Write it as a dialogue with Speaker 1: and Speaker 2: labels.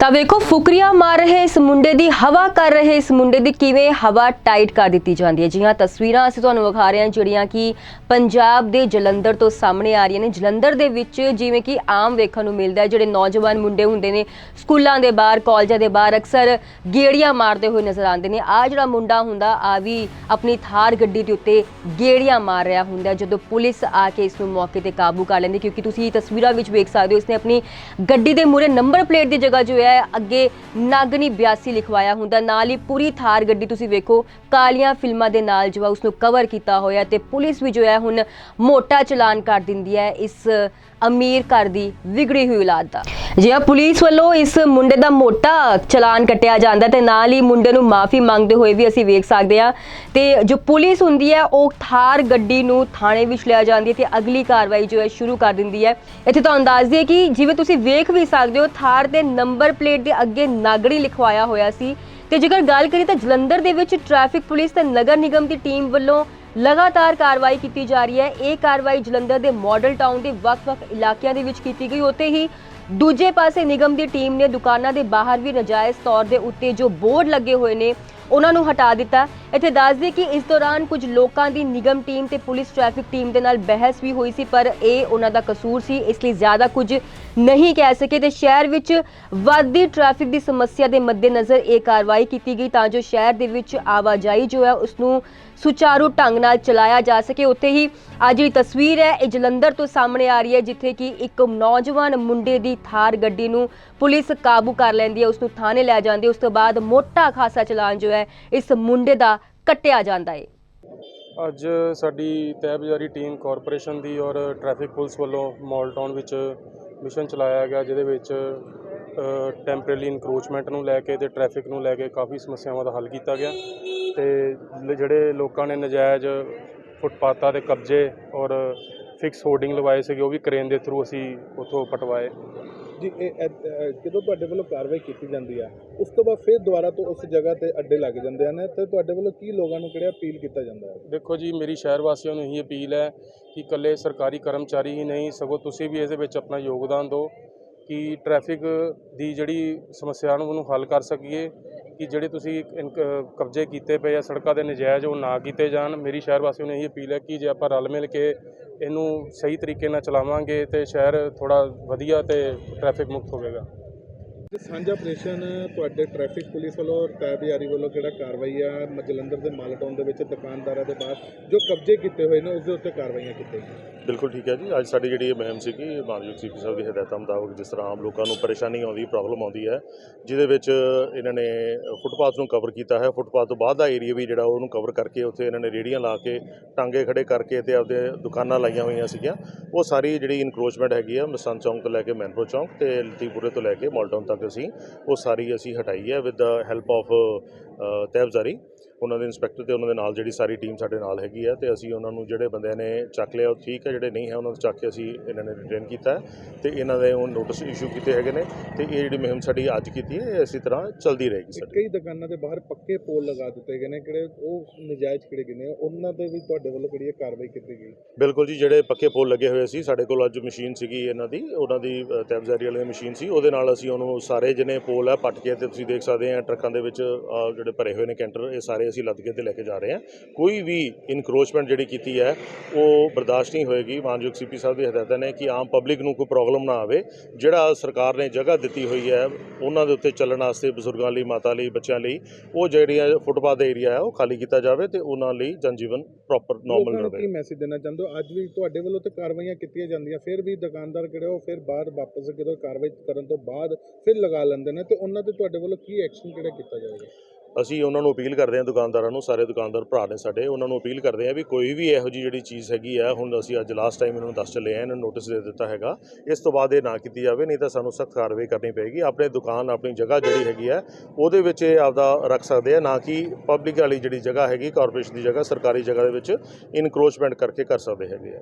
Speaker 1: ਤਾਂ ਵੇਖੋ, ਫੁਕਰੀਆਂ ਮਾਰ ਰਹੇ ਇਸ ਮੁੰਡੇ ਦੀ, ਹਵਾ ਕਰ ਰਹੇ ਇਸ ਮੁੰਡੇ ਦੀ ਕਿਵੇਂ ਹਵਾ ਟਾਈਟ ਕਰ ਦਿੱਤੀ ਜਾਂਦੀ ਹੈ। ਜੀ ਹਾਂ ਤਸਵੀਰਾਂ ਅਸੀਂ ਤੁਹਾਨੂੰ ਵਿਖਾ ਰਹੇ ਹਾਂ, ਜਿਹੜੀਆਂ ਕਿ ਪੰਜਾਬ ਦੇ ਜਲੰਧਰ ਤੋਂ ਸਾਹਮਣੇ ਆ ਰਹੀਆਂ ਨੇ। ਜਲੰਧਰ ਦੇ ਵਿੱਚ ਜਿਵੇਂ ਕਿ ਆਮ ਵੇਖਣ ਨੂੰ ਮਿਲਦਾ ਹੈ, ਜਿਹੜੇ ਨੌਜਵਾਨ ਮੁੰਡੇ ਹੁੰਦੇ ਨੇ, ਸਕੂਲਾਂ ਦੇ ਬਾਹਰ, ਕਾਲਜਾਂ ਦੇ ਬਾਹਰ ਅਕਸਰ ਗੇੜੀਆਂ ਮਾਰਦੇ ਹੋਏ ਨਜ਼ਰ ਆਉਂਦੇ ਨੇ। ਆ ਜਿਹੜਾ ਮੁੰਡਾ ਹੁੰਦਾ ਆ ਵੀ ਆਪਣੀ ਥਾਰ ਗੱਡੀ ਦੇ ਉੱਤੇ ਗੇੜੀਆਂ ਮਾਰ ਰਿਹਾ ਹੁੰਦਾ ਜਦੋਂ ਪੁਲਿਸ ਆ ਕੇ ਇਸ ਨੂੰ ਮੌਕੇ ਤੇ ਕਾਬੂ ਕਰ ਲੈਂਦੀ ਕਿਉਂਕਿ ਤੁਸੀਂ ਤਸਵੀਰਾਂ ਵਿੱਚ ਵੇਖ ਸਕਦੇ ਹੋ ਇਸਨੇ ਆਪਣੀ ਗੱਡੀ ਦੇ ਮੂਰੇ ਨੰਬਰ ਪਲੇਟ ਦੀ ਜਗ੍ਹਾ ਜੋ ਹੈ ਅੱਗੇ ਨਾਗਨੀ 82 ਲਿਖਵਾਇਆ ਹੁੰਦਾ। ਨਾਲ ਹੀ ਪੂਰੀ ਥਾਰ ਗੱਡੀ ਤੁਸੀਂ ਵੇਖੋ, ਕਾਲੀਆਂ ਫਿਲਮਾਂ ਦੇ ਨਾਲ ਜੋ ਹੈ ਉਸ ਨੂੰ ਕਵਰ ਕੀਤਾ ਹੋਇਆ ਤੇ ਪੁਲਿਸ ਵੀ ਜੋ ਹੈ ਹੁਣ ਮੋਟਾ ਚਲਾਨ ਕਰ ਦਿੰਦੀ ਹੈ। ਇਸ ਅਮੀਰ ਘਰ ਦੀ ਵਿਗੜੀ ਹੋਈ ਔਲਾਦ ਦਾ। ਜੀ ਹਾਂ ਪੁਲਿਸ ਵੱਲੋਂ ਇਸ ਮੁੰਡੇ ਦਾ ਮੋਟਾ ਚਲਾਨ ਕੱਟਿਆ ਜਾਂਦਾ ਤੇ ਨਾਲ ਹੀ ਮੁੰਡੇ ਨੂੰ ਮਾਫੀ ਮੰਗਦੇ ਹੋਏ ਵੀ ਅਸੀਂ ਵੇਖ ਸਕਦੇ ਹਾਂ। ਤੇ ਜੋ ਪੁਲਿਸ ਹੁੰਦੀ ਹੈ, ਉਹ ਥਾਰ ਗੱਡੀ ਨੂੰ ਥਾਣੇ ਵਿੱਚ ਲਿਆ ਜਾਂਦੀ ਹੈ ਤੇ ਅਗਲੀ ਕਾਰਵਾਈ ਜੋ ਹੈ ਸ਼ੁਰੂ ਕਰ ਦਿੰਦੀ ਹੈ। ਇੱਥੇ ਤੁਹਾਨੂੰ ਦੱਸ ਦਈਏ ਕਿ ਜਿਵੇਂ ਤੁਸੀਂ ਵੇਖ ਵੀ ਸਕਦੇ ਹੋ, ਥਾਰ ਦੇ ਨੰਬਰ ਪਲੇਟ ਦੇ ਅੱਗੇ ਨਾਗੜੀ ਲਿਖਵਾਇਆ ਹੋਇਆ ਸੀ। ਤੇ ਜੇਕਰ ਗੱਲ ਕਰੀਏ ਤਾਂ ਜਲੰਧਰ ਦੇ ਵਿੱਚ ਟ੍ਰੈਫਿਕ ਪੁਲਿਸ ਤੇ ਨਗਰ ਨਿਗਮ ਦੀ ਟੀਮ ਵੱਲੋਂ ਲਗਾਤਾਰ ਕਾਰਵਾਈ ਕੀਤੀ ਜਾ ਰਹੀ ਹੈ। ਇਹ ਕਾਰਵਾਈ ਜਲੰਧਰ ਦੇ ਮਾਡਲ ਟਾਊਨ ਦੇ ਵੱਖ-ਵੱਖ ਇਲਾਕਿਆਂ ਦੇ ਵਿੱਚ ਕੀਤੀ ਗਈ। ਉੱਥੇ ਹੀ ਦੂਜੇ ਪਾਸੇ ਨਿਗਮ ਦੀ ਟੀਮ ਨੇ ਦੁਕਾਨਾਂ ਦੇ ਬਾਹਰ ਵੀ ਨਜਾਇਜ਼ ਤੌਰ ਦੇ ਉੱਤੇ ਜੋ ਬੋਰਡ ਲੱਗੇ ਹੋਏ ਨੇ, ਉਹਨਾਂ ਨੂੰ ਹਟਾ ਦਿੱਤਾ। ਇੱਥੇ ਦੱਸ ਦਈਏ ਕਿ ਇਸ ਦੌਰਾਨ ਕੁਝ ਲੋਕਾਂ ਦੀ ਨਿਗਮ ਟੀਮ ਤੇ ਪੁਲਿਸ ਟ੍ਰੈਫਿਕ ਟੀਮ ਦੇ ਨਾਲ ਬਹਿਸ ਵੀ ਹੋਈ ਸੀ, ਪਰ ਇਹ ਉਹਨਾਂ ਦਾ ਕਸੂਰ ਸੀ, ਇਸ ਲਈ ਜ਼ਿਆਦਾ ਕੁਝ ਨਹੀਂ ਕਹਿ ਸਕੇ। ਤੇ ਸ਼ਹਿਰ ਵਿੱਚ ਵੱਧਦੀ ਟ੍ਰੈਫਿਕ ਦੀ ਸਮੱਸਿਆ ਦੇ ਮੱਦੇਨਜ਼ਰ ਇਹ ਕਾਰਵਾਈ ਕੀਤੀ ਗਈ ਤਾਂ ਜੋ ਸ਼ਹਿਰ ਦੇ ਵਿੱਚ ਆਵਾਜਾਈ ਜੋ ਹੈ ਉਸ ਨੂੰ ਸੁਚਾਰੂ ਢੰਗ ਨਾਲ ਚਲਾਇਆ ਜਾ ਸਕੇ। ਉੱਥੇ ਹੀ ਅੱਜ ਜਿਹੜੀ ਤਸਵੀਰ ਹੈ। ਇਹ ਜਲੰਧਰ ਤੋਂ ਸਾਹਮਣੇ ਆ ਰਹੀ ਹੈ, ਜਿੱਥੇ ਕਿ ਇੱਕ ਨੌਜਵਾਨ ਮੁੰਡੇ ਦੀ ਥਾਰ ਗੱਡੀ ਨੂੰ ਪੁਲਿਸ ਕਾਬੂ ਕਰ ਲੈਂਦੀ ਹੈ। ਉਸ ਨੂੰ ਥਾਣੇ ਲੈ ਜਾਂਦੀ ਹੈ। ਉਸ ਤੋਂ ਬਾਅਦ ਮੋਟਾ ਖਾਸਾ ਚਲਾਨ ਜੋ ਹੈ, ਇਸ ਮੁੰਡੇ ਦਾ ਕੱਟਿਆ ਜਾਂਦਾ ਹੈ।
Speaker 2: ਅੱਜ ਸਾਡੀ ਤਹਿਬਜ਼ਾਰੀ ਟੀਮ ਕਾਰਪੋਰੇਸ਼ਨ ਦੀ ਔਰ ਟ੍ਰੈਫਿਕ ਪੁਲਿਸ ਵੱਲੋਂ ਮਾਲ ਟਾਊਨ ਵਿੱਚ ਮਿਸ਼ਨ ਚਲਾਇਆ ਗਿਆ, ਜਿਹਦੇ ਵਿੱਚ ਟੈਂਪਰੇਰੀ ਇਨਕਰੋਚਮੈਂਟ ਨੂੰ ਲੈ ਕੇ ਤੇ ਟ੍ਰੈਫਿਕ ਨੂੰ ਲੈ ਕੇ ਕਾਫੀ ਸਮੱਸਿਆਵਾਂ ਦਾ ਹੱਲ ਕੀਤਾ ਗਿਆ। ਤੇ ਲ- ਜਿਹੜੇ ਲੋਕਾਂ ਨੇ ਨਜਾਇਜ਼ ਫੁੱਟਪਾਥਾਂ ਦੇ ਕਬਜ਼ੇ ਔਰ ਫਿਕਸ ਹੋਰਡਿੰਗ ਲਵਾਏ ਸੀਗੇ ਉਹ ਵੀ ਕ੍ਰੇਨ ਦੇ ਥਰੂ ਅਸੀਂ ਉੱਥੋਂ ਪਟਵਾਏ।
Speaker 3: ਜੀ ਇਹ ਜਦੋਂ ਤੁਹਾਡੇ ਵੱਲੋਂ ਕਾਰਵਾਈ ਕੀਤੀ ਜਾਂਦੀ ਆ ਉਸ ਤੋਂ ਬਾਅਦ ਫਿਰ ਦੁਬਾਰਾ ਤੋਂ ਉਸ ਜਗ੍ਹਾ ਤੇ ਅੱਡੇ ਲੱਗ ਜਾਂਦੇ ਹਨ ਤੇ ਤੁਹਾਡੇ ਵੱਲੋਂ ਕੀ ਲੋਕਾਂ ਨੂੰ ਕਿਹੜਾ ਅਪੀਲ ਕੀਤਾ ਜਾਂਦਾ ਹੈ?
Speaker 2: ਦੇਖੋ ਜੀ ਮੇਰੀ ਸ਼ਹਿਰ ਵਾਸੀਆਂ ਨੂੰ ਇਹੀ ਅਪੀਲ ਹੈ ਕਿ ਇਕੱਲੇ ਸਰਕਾਰੀ ਕਰਮਚਾਰੀ ਹੀ ਨਹੀਂ ਸਗੋਂ ਤੁਸੀਂ ਵੀ ਇਹਦੇ ਵਿੱਚ ਆਪਣਾ ਯੋਗਦਾਨ ਦਿਓ। ਕਿ ਟ੍ਰੈਫਿਕ ਦੀ ਜਿਹੜੀ ਸਮੱਸਿਆ ਨੂੰ ਉਹਨੂੰ ਹੱਲ ਕਰ ਸਕੀਏ, ਕਿ ਜਿਹੜੇ ਤੁਸੀਂ ਇਨਕ- ਕਬਜ਼ੇ ਕੀਤੇ ਪਏ ਆ, ਸੜਕਾਂ ਦੇ ਨਜਾਇਜ਼ ਉਹ ਨਾ ਕੀਤੇ ਜਾਣ। ਮੇਰੀ ਸ਼ਹਿਰ ਵਾਸੀਆਂ ਨੂੰ ਇਹੀ ਅਪੀਲ ਹੈ ਕਿ ਜੇ ਆਪਾਂ ਰਲ ਮਿਲ ਕੇ ਇਹਨੂੰ ਸਹੀ ਤਰੀਕੇ ਨਾਲ ਚਲਾਵਾਂਗੇ ਤੇ ਸ਼ਹਿਰ ਥੋੜਾ ਵਧੀਆ ਤੇ ਟ੍ਰੈਫਿਕ ਮੁਕਤ ਹੋਵੇਗਾ।
Speaker 3: ਸਾਂਝਾ ਆਪਰੇਸ਼ਨ ਤੁਹਾਡੇ ਟ੍ਰੈਫਿਕ ਪੁਲਿਸ ਵੱਲੋਂ ਔਰ ਟੈਬ ਯਾਰੀ ਵੱਲੋਂ ਜਿਹੜਾ ਕਾਰਵਾਈ ਆ? ਜਲੰਧਰ ਦੇ ਮਾਲਟਾਊਨ ਦੇ ਵਿੱਚ ਦੁਕਾਨਦਾਰਾਂ ਦੇ ਬਾਹਰ ਜੋ ਕਬਜ਼ੇ ਕੀਤੇ ਹੋਏ ਨੇ, ਉਸ ਦੇ ਉੱਤੇ ਕਾਰਵਾਈਆਂ ਕੀਤੀਆਂ
Speaker 4: ਬਿਲਕੁਲ ਠੀਕ ਹੈ ਜੀ। ਅੱਜ ਸਾਡੀ ਜਿਹੜੀ ਇਹ ਮੁਹਿੰਮ ਸੀਗੀ, ਮਾਨਯੋਗ ਸੀਪੀ ਸਾਹਿਬ ਦੀ ਹਦਾਇਤਾਂ ਮੁਤਾਬਕ, ਜਿਸ ਤਰ੍ਹਾਂ ਆਮ ਲੋਕਾਂ ਨੂੰ ਪਰੇਸ਼ਾਨੀ ਆਉਂਦੀ ਪ੍ਰੋਬਲਮ ਆਉਂਦੀ ਹੈ, ਜਿਹਦੇ ਵਿੱਚ ਇਹਨਾਂ ਨੇ ਫੁੱਟਪਾਥ ਨੂੰ ਕਵਰ ਕੀਤਾ ਹੈ। ਫੁੱਟਪਾਥ ਤੋਂ ਬਾਅਦ ਦਾ ਏਰੀਆ ਵੀ ਜਿਹੜਾ ਉਹਨੂੰ ਕਵਰ ਕਰਕੇ ਉੱਥੇ ਇਹਨਾਂ ਨੇ ਰੇੜੀਆਂ ਲਾ ਕੇ, ਟਾਂਗੇ ਖੜੇ ਕਰਕੇ ਤੇ ਆਪਦੇ ਦੁਕਾਨਾਂ ਲਾਈਆਂ ਹੋਈਆਂ ਸੀਗੀਆਂ। ਉਹ ਸਾਰੀ ਜਿਹੜੀ ਇਨਕਰੋਚਮੈਂਟ ਹੈਗੀ ਆ ਮਸੰਦ ਚੌਂਕ ਤੋਂ ਲੈ ਕੇ ਮੈਨਪੁਰ ਚੌਂਕ ਤੇ ਲਤੀਪੁਰੇ ਤੋਂ ਲੈ ਕੇ ਮਾਲਟਾਊਨ ਤੱਕ ਅਸੀਂ, ਉਹ ਸਾਰੀ ਅਸੀਂ ਹਟਾਈ ਹੈ ਵਿਦ ਦਾ ਹੈਲਪ ਆਫ ਤਹਿਬਜ਼ਾਰੀ ਉਹਨਾਂ ਦੇ ਇੰਸਪੈਕਟਰ ਤੇ ਉਹਨਾਂ ਦੇ ਨਾਲ ਜਿਹੜੀ ਸਾਰੀ ਟੀਮ ਸਾਡੇ ਨਾਲ ਹੈਗੀ ਹੈ ਤੇ ਅਸੀਂ ਉਹਨਾਂ ਨੂੰ ਜਿਹੜੇ ਬੰਦਿਆਂ ਨੇ ਚੱਕ ਲਿਆ ਉਹ ਠੀਕ ਹੈ ਜਿਹੜੇ ਨਹੀਂ ਹੈ ਉਹਨਾਂ ਨੂੰ ਚੱਕ ਕੇ ਅਸੀਂ ਇਹਨਾਂ ਨੇ ਰਿਟੇਨ ਕੀਤਾ ਤੇ ਇਹਨਾਂ ਦੇ ਉਹ ਨੋਟਿਸ ਇਸ਼ੂ ਕੀਤੇ ਹੈਗੇ ਨੇ ਤੇ ਇਹ ਜਿਹੜੀ ਮੁਹਿੰਮ ਸਾਡੀ ਅੱਜ ਕੀਤੀ ਹੈ ਇਹ ਇਸੇ ਤਰ੍ਹਾਂ ਚੱਲਦੀ ਰਹੇਗੀ ਸਾਡੀ।
Speaker 3: ਕਈ ਦੁਕਾਨਾਂ ਦੇ ਬਾਹਰ ਪੱਕੇ ਪੋਲ ਲਗਾ ਦਿੱਤੇ ਗਏ ਨੇ ਕਿਹੜੇ ਉਹ ਨਜਾਇਜ਼ ਕਿਹੜੇ ਗਏ ਨੇ ਉਹਨਾਂ ਤੇ ਵੀ ਤੁਹਾਡੇ ਵੱਲੋਂ ਕਿਹੜੀ ਕਾਰਵਾਈ ਕੀਤੀ ਗਈ?
Speaker 4: ਬਿਲਕੁਲ ਜੀ ਜਿਹੜੇ ਪੱਕੇ ਪੋਲ ਲੱਗੇ ਹੋਏ ਸੀ ਸਾਡੇ ਕੋਲ ਅੱਜ ਮਸ਼ੀਨ ਸੀਗੀ ਇਹਨਾਂ ਦੀ ਉਹਨਾਂ ਦੀ ਅ, ਤਹਿਬਜ਼ਾਰੀ ਵਾਲੀ ਮਸ਼ੀਨ ਸੀ ਉਹਦੇ ਨਾਲ ਅਸੀਂ ਉਹਨੂੰ ਸਾਰੇ ਜਿਹਨੇ ਪੋਲ ਹੈ ਪੱਟ ਕੇ ਤੇ ਤੁਸੀਂ ਦੇਖ ਸਕਦੇ ਆ ਟਰੱਕਾਂ ਦੇ ਵਿੱਚ ਜਿਹੜੇ ਭਰੇ ਹੋਏ ਨੇ ਕੈਂਟਰ ਇਹ ਸਾਰੇ ਅਸੀਂ ਲੱਦ ਕੇ ਤੇ ਲੈ ਕੇ ਜਾ ਰਹੇ ਹਾਂ। ਕੋਈ ਵੀ ਇਨਕਰੋਚਮੈਂਟ ਜਿਹੜੀ ਕੀਤੀ ਹੈ ਉਹ ਬਰਦਾਸ਼ਤ ਨਹੀਂ ਹੋਏਗੀ। ਮਾਨਯੋਗ ਸੀਪੀ ਸਾਹਿਬ ਦੀ ਹਦਾਇਤਾਂ ਨੇ ਕਿ ਆਮ ਪਬਲਿਕ ਨੂੰ ਕੋਈ ਪ੍ਰੋਬਲਮ ਨਾ ਆਵੇ। ਜਿਹੜਾ ਸਰਕਾਰ ਨੇ ਜਗ੍ਹਾ ਦਿੱਤੀ ਹੋਈ ਹੈ ਉਹਨਾਂ ਦੇ ਉੱਤੇ ਚੱਲਣ ਵਾਸਤੇ ਬਜ਼ੁਰਗਾਂ ਲਈ ਮਾਤਾ ਲਈ ਬੱਚਿਆਂ ਲਈ ਉਹ ਜਿਹੜੀਆਂ ਫੁੱਟਪਾਥ ਦਾ ਏਰੀਆ ਹੈ ਉਹ ਖਾਲੀ ਕੀਤਾ ਜਾਵੇ ਤੇ ਉਹਨਾਂ ਲਈ ਜਨਜੀਵਨ ਪ੍ਰੋਪਰ ਨਾਰਮਲ ਰਹੇ।
Speaker 3: ਕੀ ਮੈਸੇਜ ਦੇਣਾ ਚਾਹੁੰਦੇ ਹੋ? ਅੱਜ ਵੀ ਤੁਹਾਡੇ ਵੱਲੋਂ ਤੇ ਕਾਰਵਾਈਆਂ ਕੀਤੀਆਂ ਜਾਂਦੀਆਂ ਫਿਰ ਵੀ ਦੁਕਾਨਦਾਰ ਕਿਹੜੇ ਉਹ ਫਿਰ ਬਾਅਦ ਵਾਪਸ ਜਦੋਂ ਕਾਰਵਾਈ ਕਰਨ ਤੋਂ ਬਾਅਦ ਫਿਰ ਲਗਾ ਲੈਂਦੇ ਨੇ ਤੇ ਉਹਨਾਂ ਤੇ ਤੁਹਾਡੇ ਵੱਲੋਂ ਕੀ ਐਕਸ਼ਨ ਕਿਹੜਾ ਕੀਤਾ ਜਾਵੇਗਾ?
Speaker 4: ਅਸੀਂ ਉਹਨਾਂ ਨੂੰ ਅਪੀਲ ਕਰਦੇ ਹਾਂ, ਦੁਕਾਨਦਾਰਾਂ ਨੂੰ, ਸਾਰੇ ਦੁਕਾਨਦਾਰ ਭਰਾ ਨੇ ਸਾਡੇ, ਉਹਨਾਂ ਨੂੰ ਅਪੀਲ ਕਰਦੇ ਹਾਂ ਵੀ ਕੋਈ ਵੀ ਇਹੋ ਜਿਹੀ ਜਿਹੜੀ ਚੀਜ਼ ਹੈਗੀ ਆ, ਹੁਣ ਅਸੀਂ ਅੱਜ ਲਾਸਟ ਟਾਈਮ ਇਹਨਾਂ ਨੂੰ ਦੱਸ ਚਲੇ ਆ ਇਹਨਾਂ ਨੂੰ ਨੋਟਿਸ ਦੇ ਦਿੱਤਾ ਹੈਗਾ, ਇਸ ਤੋਂ ਬਾਅਦ ਇਹ ਨਾ ਕੀਤੀ ਜਾਵੇ, ਨਹੀਂ ਤਾਂ ਸਾਨੂੰ ਸਖਤ ਕਾਰਵਾਈ ਕਰਨੀ ਪਏਗੀ, ਆਪਣੇ ਦੁਕਾਨ, ਆਪਣੀ ਜਗ੍ਹਾ ਜਿਹੜੀ ਹੈਗੀ ਆ, ਉਹਦੇ ਵਿੱਚ ਇਹ ਆਪਦਾ ਰੱਖ ਸਕਦੇ ਆ, ਨਾ ਕਿ ਪਬਲਿਕ ਵਾਲੀ ਜਿਹੜੀ ਜਗ੍ਹਾ ਹੈਗੀ ਕਾਰਪੋਰੇਸ਼ਨ ਦੀ ਜਗ੍ਹਾ, ਸਰਕਾਰੀ ਜਗ੍ਹਾ ਦੇ ਵਿੱਚ ਇਨਕਰੋਚਮੈਂਟ ਕਰਕੇ ਕਰ ਸਕਦੇ ਹੈਗੇ ਆ।